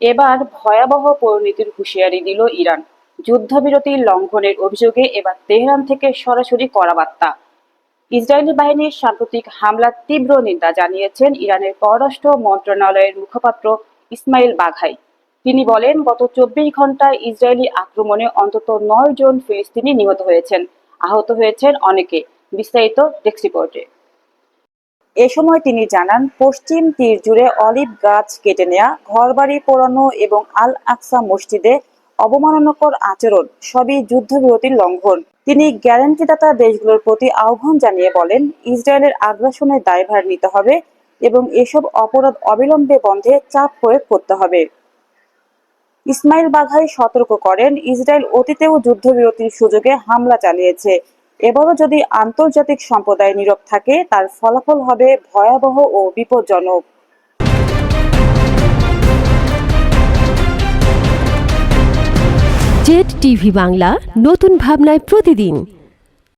এবার ভয়াবহ পরিণতির হুঁশিয়ারি দিল ইরান। যুদ্ধবিরতি লঙ্ঘনের অভিযোগে এবার তেহরান থেকে সরাসরি করা বার্তা। ইসরায়েলি বাহিনীর সাম্প্রতিক হামলার তীব্র নিন্দা জানিয়েছেন ইরানের পররাষ্ট্র মন্ত্রণালয়ের মুখপাত্র ইসমাইল বাঘাই। তিনি বলেন, গত চব্বিশ ঘন্টায় ইসরায়েলি আক্রমণে অন্তত নয় জন ফিলিস্তিনি নিহত হয়েছেন। আহত হয়েছেন অনেকে। বিস্তারিত ডেস্ক রিপোর্টে। এ সময় তিনি জানান, পশ্চিম তীর জুড়ে অলিভ গাছ কেটে নেয়া, ঘরবাড়ি পোড়ানো এবং আল আকসা মসজিদে অবমাননাকর আচরণ, সবই যুদ্ধবিরতির লঙ্ঘন। তিনি গ্যারান্টিদাতা দেশগুলোর প্রতি আহ্বান জানিয়ে বলেন, ইসরায়েলের আগ্রাসনের দায়ভার নিতে হবে এবং এসব অপরাধ অবিলম্বে বন্ধে চাপ প্রয়োগ করতে হবে। ইসমাইল বাঘাই সতর্ক করেন, ইসরায়েল অতীতেও যুদ্ধবিরতির সুযোগে হামলা চালিয়েছে। এবারও যদি আন্তর্জাতিক সম্প্রদায় নীরব থাকে, তার ফলাফল হবে ভয়াবহ ও বিপজ্জনক। জেড টিভি বাংলা, নতুন ভাবনায় প্রতিদিন।